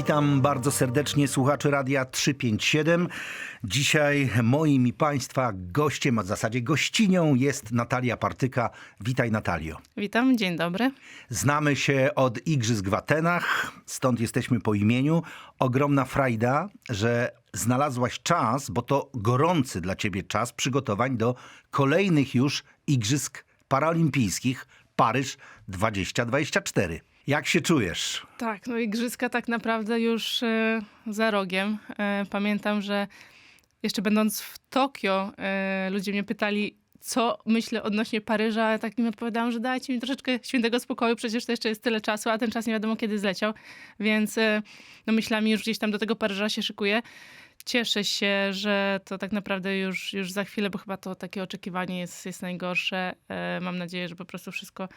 Witam bardzo serdecznie słuchaczy Radia 357. Dzisiaj moim i Państwa gościem, a w zasadzie gościnią jest Natalia Partyka. Witaj Natalio. Witam, dzień dobry. Znamy się od Igrzysk w Atenach, stąd jesteśmy po imieniu. Ogromna frajda, że znalazłaś czas, bo to gorący dla Ciebie czas przygotowań do kolejnych już Igrzysk Paralimpijskich Paryż 2024. Jak się czujesz? Tak, no igrzyska tak naprawdę już e, za rogiem. E, pamiętam, że jeszcze będąc w Tokio, e, ludzie mnie pytali, co myślę odnośnie Paryża, a tak im odpowiadałam, że dajcie mi troszeczkę świętego spokoju, przecież to jeszcze jest tyle czasu, a ten czas nie wiadomo kiedy zleciał, więc no myślami już gdzieś tam do tego Paryża się szykuję. Cieszę się, że to tak naprawdę już, już za chwilę, bo chyba to takie oczekiwanie jest, jest najgorsze. Mam nadzieję, że po prostu wszystko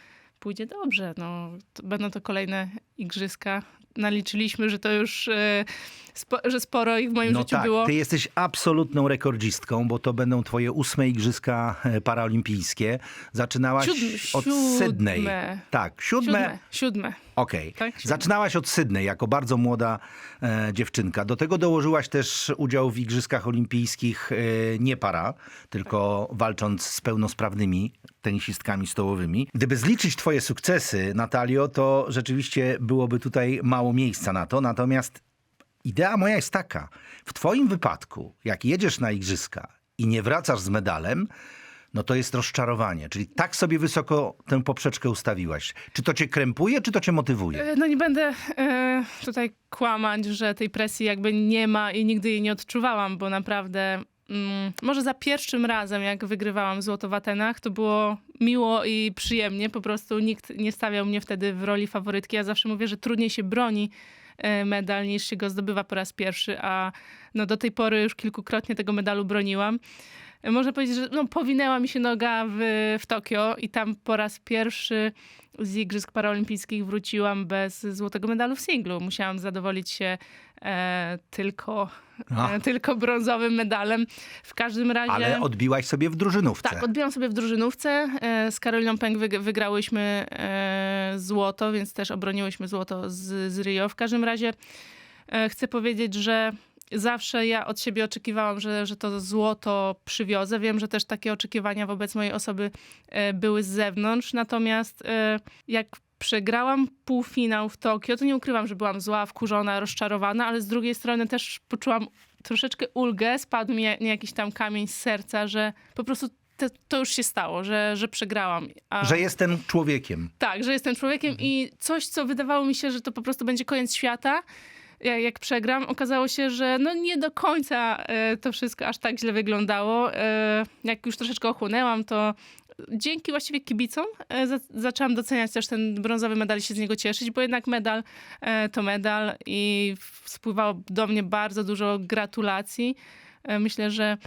pójdzie dobrze. No, to będą to kolejne igrzyska. Naliczyliśmy, że to już, e, spo, że sporo ich w moim No życiu tak, było. ty jesteś absolutną rekordzistką, bo to będą twoje ósme Igrzyska e, Paraolimpijskie. Zaczynałaś Siódm- od Sydney. siódme. Tak, siódme. Siódme, siódme. Okej. Tak, siódme. Zaczynałaś od Sydney jako bardzo młoda e, dziewczynka. Do tego dołożyłaś też udział w Igrzyskach Olimpijskich e, nie para, tylko walcząc z pełnosprawnymi tenisistkami stołowymi. Gdyby zliczyć twoje sukcesy, Natalio, to rzeczywiście byłoby tutaj mało miejsca na to. Natomiast idea moja jest taka. W twoim wypadku, jak jedziesz na Igrzyska i nie wracasz z medalem, no to jest rozczarowanie. Czyli tak sobie wysoko tę poprzeczkę ustawiłaś. Czy to cię krępuje, czy to cię motywuje? E, No nie będę e, tutaj kłamać, że tej presji jakby nie ma i nigdy jej nie odczuwałam, bo naprawdę mm, może za pierwszym razem, jak wygrywałam złoto w Atenach, to było miło i przyjemnie. Po prostu nikt nie stawiał mnie wtedy w roli faworytki. Ja zawsze mówię, że trudniej się broni e, medal niż się go zdobywa po raz pierwszy, a no do tej pory już kilkukrotnie tego medalu broniłam. E, Można powiedzieć, że no, powinęła mi się noga w, w Tokio i tam po raz pierwszy z Igrzysk Paraolimpijskich wróciłam bez złotego medalu w singlu. Musiałam zadowolić się tylko, A. e, tylko brązowym medalem. W każdym razie... Ale odbiłaś sobie w drużynówce. Tak, odbiłam sobie w drużynówce. E, Z Karoliną Pęk wyg- wygrałyśmy e, złoto, więc też obroniłyśmy złoto z, z Rio. W każdym razie e, chcę powiedzieć, że zawsze ja od siebie oczekiwałam, że, że to złoto przywiozę. Wiem, że też takie oczekiwania wobec mojej osoby e, były z zewnątrz. Natomiast e, jak przegrałam półfinał w Tokio, to nie ukrywam, że byłam zła, wkurzona, rozczarowana, ale z drugiej strony też poczułam troszeczkę ulgę, spadł mi jakiś tam kamień z serca, że po prostu to, to już się stało, że, że przegrałam. A, Że jestem człowiekiem. Tak, że jestem człowiekiem i coś, co wydawało mi się, że to po prostu będzie koniec świata, jak, przegram, okazało się, że no nie do końca e, to wszystko aż tak źle wyglądało. E, jak już troszeczkę ochłonęłam, to dzięki właściwie kibicom e, za, zaczęłam doceniać też ten brązowy medal i się z niego cieszyć, bo jednak medal to medal i spływało do mnie bardzo dużo gratulacji. Myślę, że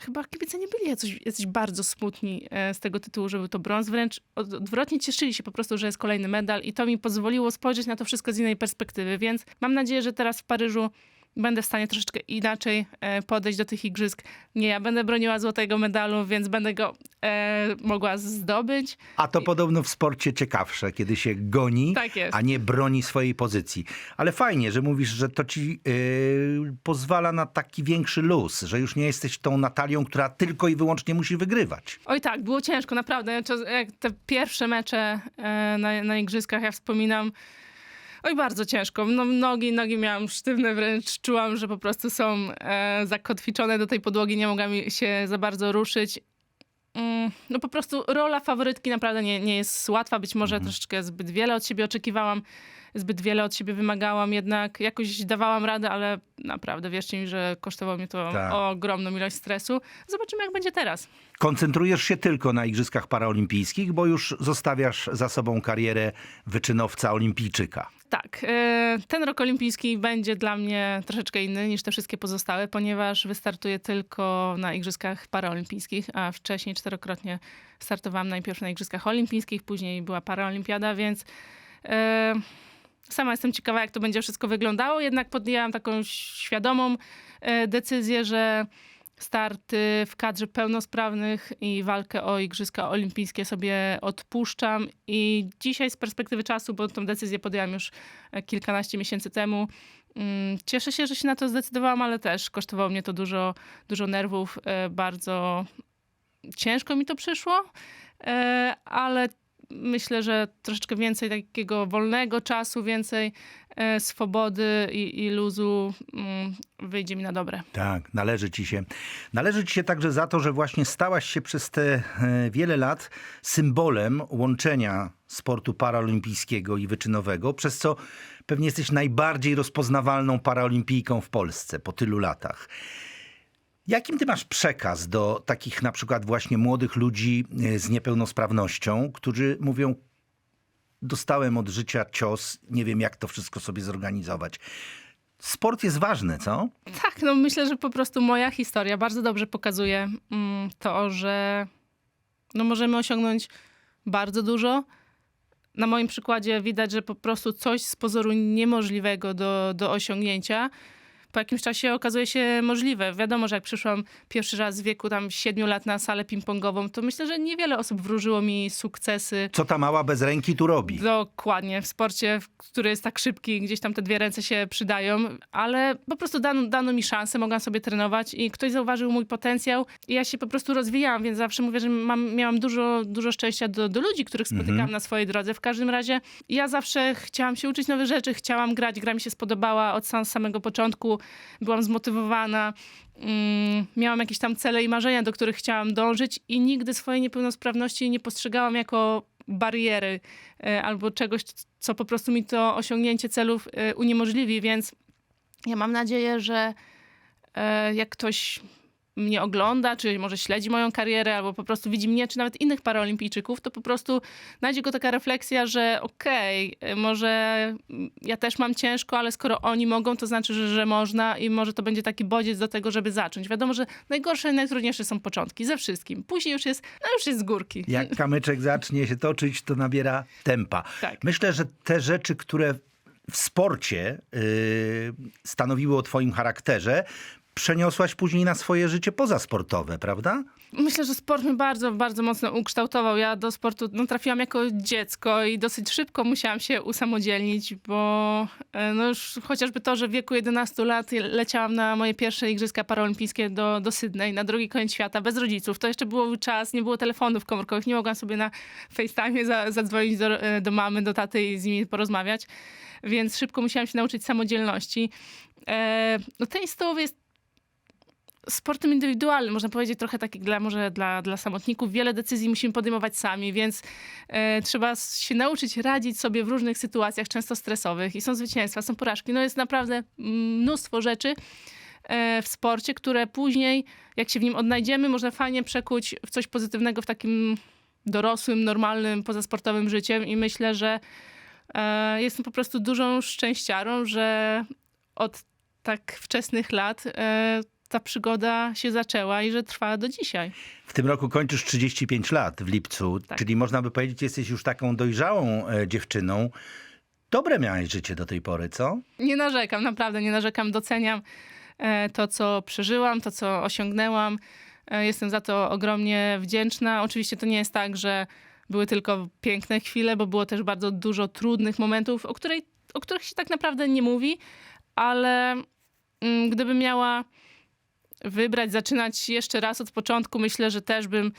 chyba kibice nie byli jacyś, jacyś bardzo smutni e, z tego tytułu, że był to brąz. Wręcz od, odwrotnie cieszyli się po prostu, że jest kolejny medal i to mi pozwoliło spojrzeć na to wszystko z innej perspektywy. Więc mam nadzieję, że teraz w Paryżu będę w stanie troszeczkę inaczej e, podejść do tych igrzysk. Nie, ja będę broniła złotego medalu, więc będę go e, mogła zdobyć. A to podobno w sporcie ciekawsze, kiedy się goni, Tak a nie broni swojej pozycji. Ale fajnie, że mówisz, że to ci yy, pozwala na taki większy luz, że już nie jesteś tą Natalią, która tylko i wyłącznie musi wygrywać. Oj tak, było ciężko, naprawdę. Te pierwsze mecze e, na, na igrzyskach, ja wspominam, oj bardzo ciężko. No, nogi, nogi miałam sztywne, wręcz czułam, że po prostu są e, zakotwiczone do tej podłogi, nie mogłam się za bardzo ruszyć. Mm, No po prostu rola faworytki naprawdę nie, nie jest łatwa. Być może troszeczkę zbyt wiele od siebie oczekiwałam, zbyt wiele od siebie wymagałam, jednak jakoś dawałam radę, ale naprawdę wierzcie mi, że kosztowało mnie to Tak. ogromną ilość stresu. Zobaczymy, jak będzie teraz. Koncentrujesz się tylko na Igrzyskach Paraolimpijskich, bo już zostawiasz za sobą karierę wyczynowca olimpijczyka. Tak, e, ten rok olimpijski będzie dla mnie troszeczkę inny niż te wszystkie pozostałe, ponieważ wystartuję tylko na Igrzyskach Paraolimpijskich, a wcześniej czterokrotnie startowałam najpierw na Igrzyskach Olimpijskich, później była Paraolimpiada, więc e, sama jestem ciekawa, jak to będzie wszystko wyglądało. Jednak podjęłam taką świadomą e, decyzję, że starty w kadrze pełnosprawnych i walkę o Igrzyska Olimpijskie sobie odpuszczam. I dzisiaj z perspektywy czasu, bo tą decyzję podjęłam już e, kilkanaście miesięcy temu, mm, cieszę się, że się na to zdecydowałam, ale też kosztowało mnie to dużo, dużo nerwów. e, Bardzo ciężko mi to przyszło, ale myślę, że troszeczkę więcej takiego wolnego czasu, więcej e, swobody i, i luzu mm, wyjdzie mi na dobre. Tak, należy ci się. Należy ci się także za to, że właśnie stałaś się przez te e, wiele lat symbolem łączenia sportu paraolimpijskiego i wyczynowego, przez co pewnie jesteś najbardziej rozpoznawalną paraolimpijką w Polsce po tylu latach. Jakim ty masz przekaz do takich na przykład właśnie młodych ludzi e, z niepełnosprawnością, którzy mówią, dostałem od życia cios, nie wiem jak to wszystko sobie zorganizować. Sport jest ważny, co? Tak, no myślę, że po prostu moja historia bardzo dobrze pokazuje mm, to, że no możemy osiągnąć bardzo dużo. Na moim przykładzie widać, że po prostu coś z pozoru niemożliwego do, do osiągnięcia po jakimś czasie okazuje się możliwe. Wiadomo, że jak przyszłam pierwszy raz w wieku tam 7 lat na salę ping-pongową, to myślę, że niewiele osób wróżyło mi sukcesy. Co ta mała bez ręki tu robi? Dokładnie, w sporcie, który jest tak szybki, gdzieś tam te dwie ręce się przydają, ale po prostu dano, dano mi szansę, mogłam sobie trenować i ktoś zauważył mój potencjał i ja się po prostu rozwijałam, więc zawsze mówię, że mam, miałam dużo, dużo szczęścia do, do ludzi, których spotykałam na swojej drodze. W każdym razie ja zawsze chciałam się uczyć nowych rzeczy, chciałam grać, gra mi się spodobała od sam, samego początku, byłam zmotywowana, mm, miałam jakieś tam cele i marzenia, do których chciałam dążyć i nigdy swojej niepełnosprawności nie postrzegałam jako bariery e, albo czegoś, co po prostu mi to osiągnięcie celów e, uniemożliwi, więc ja mam nadzieję, że e, jak ktoś mnie ogląda, czy może śledzi moją karierę, albo po prostu widzi mnie, czy nawet innych paraolimpijczyków, to po prostu znajdzie go taka refleksja, że okej, e, może ja też mam ciężko, ale skoro oni mogą, to znaczy, że, że można i może to będzie taki bodziec do tego, żeby zacząć. Wiadomo, że najgorsze i najtrudniejsze są początki, ze wszystkim. Później już jest, no już jest z górki. Jak kamyczek zacznie się toczyć, to nabiera tempa. Tak. Myślę, że te rzeczy, które w sporcie yy, stanowiły o twoim charakterze, przeniosłaś później na swoje życie pozasportowe, prawda? Myślę, że sport mnie bardzo, bardzo mocno ukształtował. Ja do sportu no, trafiłam jako dziecko i dosyć szybko musiałam się usamodzielnić, bo e, no już chociażby to, że w wieku 11 lat leciałam na moje pierwsze Igrzyska Paraolimpijskie do, do Sydney, na drugi koniec świata, bez rodziców. To jeszcze był czas, nie było telefonów komórkowych, nie mogłam sobie na FaceTime za, zadzwonić do, e, do mamy, do taty i z nimi porozmawiać, więc szybko musiałam się nauczyć samodzielności. E, no tenis stołowy jest sportem indywidualnym, można powiedzieć trochę taki dla, może dla, dla samotników. Wiele decyzji musimy podejmować sami, więc e, trzeba się nauczyć radzić sobie w różnych sytuacjach, często stresowych. I są zwycięstwa, są porażki. No jest naprawdę mnóstwo rzeczy e, w sporcie, które później, jak się w nim odnajdziemy, można fajnie przekuć w coś pozytywnego w takim dorosłym, normalnym, pozasportowym życiem. I myślę, że e, jestem po prostu dużą szczęściarą, że od tak wczesnych lat e, ta przygoda się zaczęła i że trwa do dzisiaj. W tym roku kończysz 35 lat w lipcu, Tak. czyli można by powiedzieć, jesteś już taką dojrzałą e, dziewczyną. Dobre miałeś życie do tej pory, co? Nie narzekam, naprawdę nie narzekam. Doceniam e, to, co przeżyłam, to, co osiągnęłam. E, Jestem za to ogromnie wdzięczna. Oczywiście to nie jest tak, że były tylko piękne chwile, bo było też bardzo dużo trudnych momentów, o, której, o których się tak naprawdę nie mówi, ale mm, gdybym miała wybrać, zaczynać jeszcze raz od początku, myślę, że też bym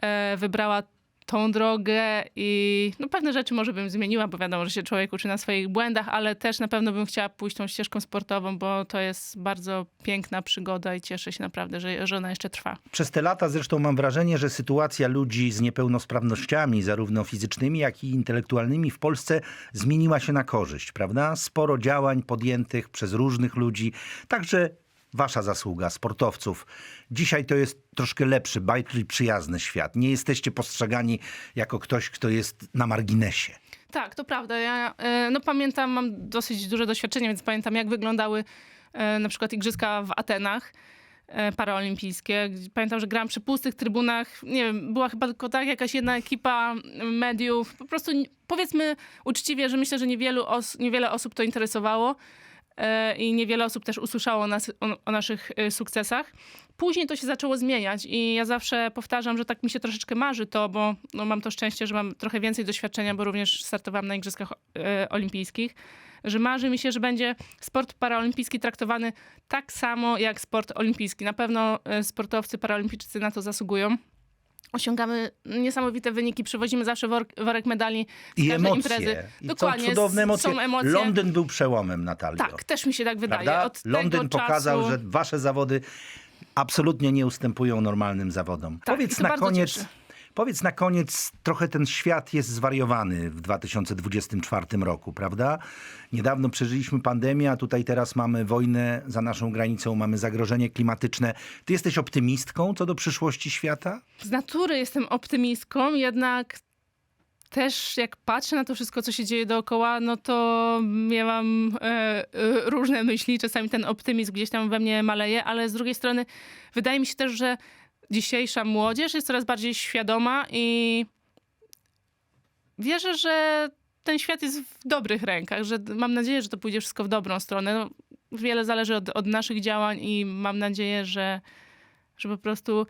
e, wybrała tą drogę i no, pewne rzeczy może bym zmieniła, bo wiadomo, że się człowiek uczy na swoich błędach, ale też na pewno bym chciała pójść tą ścieżką sportową, bo to jest bardzo piękna przygoda i cieszę się naprawdę, że, że ona jeszcze trwa. Przez te lata zresztą mam wrażenie, że sytuacja ludzi z niepełnosprawnościami, zarówno fizycznymi, jak i intelektualnymi w Polsce zmieniła się na korzyść, prawda? Sporo działań podjętych przez różnych ludzi, także wasza zasługa, sportowców. Dzisiaj to jest troszkę lepszy, bardziej przyjazny świat. Nie jesteście postrzegani jako ktoś, kto jest na marginesie. Tak, to prawda. Ja e, no, pamiętam, mam dosyć duże doświadczenie, więc pamiętam, jak wyglądały e, na przykład igrzyska w Atenach e, paraolimpijskie. Pamiętam, że grałam przy pustych trybunach. Nie wiem, była chyba tylko tak jakaś jedna ekipa mediów. Po prostu powiedzmy uczciwie, że myślę, że niewielu os- niewiele osób to interesowało. E, i niewiele osób też usłyszało nas, o, o naszych e, sukcesach. Później to się zaczęło zmieniać i ja zawsze powtarzam, że tak mi się troszeczkę marzy to, bo no, mam to szczęście, że mam trochę więcej doświadczenia, bo również startowałam na Igrzyskach e, Olimpijskich, że marzy mi się, że będzie sport paraolimpijski traktowany tak samo jak sport olimpijski. Na pewno sportowcy paraolimpijczycy na to zasługują. Osiągamy niesamowite wyniki, przywozimy zawsze worek medali z I emocje. imprezy. I Dokładnie, to cudowne emocje. są emocje. Londyn był przełomem, Natalio. Tak, też mi się tak wydaje. Londyn pokazał, czasu... że wasze zawody absolutnie nie ustępują normalnym zawodom. Tak, powiedz na koniec, cieszy. Powiedz na koniec, trochę ten świat jest zwariowany w 2024 roku, prawda? Niedawno przeżyliśmy pandemię, a tutaj teraz mamy wojnę za naszą granicą, mamy zagrożenie klimatyczne. Ty jesteś optymistką co do przyszłości świata? Z natury jestem optymistką, jednak też jak patrzę na to wszystko, co się dzieje dookoła, no to miałam e, różne myśli. Czasami ten optymizm gdzieś tam we mnie maleje, ale z drugiej strony wydaje mi się też, że dzisiejsza młodzież jest coraz bardziej świadoma i wierzę, że ten świat jest w dobrych rękach, że mam nadzieję, że to pójdzie wszystko w dobrą stronę. No, wiele zależy od, od naszych działań i mam nadzieję, że, że po prostu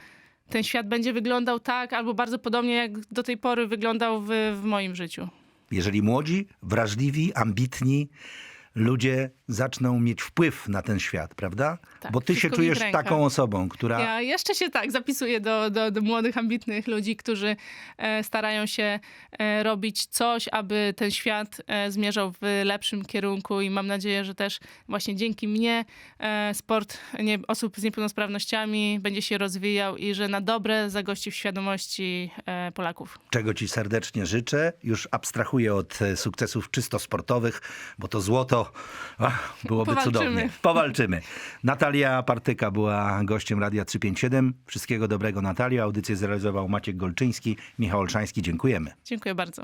ten świat będzie wyglądał tak albo bardzo podobnie, jak do tej pory wyglądał w, w moim życiu. Jeżeli młodzi, wrażliwi, ambitni ludzie zaczną mieć wpływ na ten świat, prawda? Tak, Bo ty się czujesz taką osobą, która Ja jeszcze się tak zapisuję do, do, do młodych, ambitnych ludzi, którzy e, starają się e, robić coś, aby ten świat e, zmierzał w lepszym kierunku i mam nadzieję, że też właśnie dzięki mnie e, sport nie, osób z niepełnosprawnościami będzie się rozwijał i że na dobre zagości w świadomości e, Polaków. czego ci serdecznie życzę. Już abstrahuję od e, sukcesów czysto sportowych, bo to złoto ach, byłoby Powalczymy. cudownie. Powalczymy. Natalia Partyka była gościem Radia 357. Wszystkiego dobrego Natalia. Audycję zrealizował Maciek Golczyński, Michał Olszański. Dziękujemy. Dziękuję bardzo.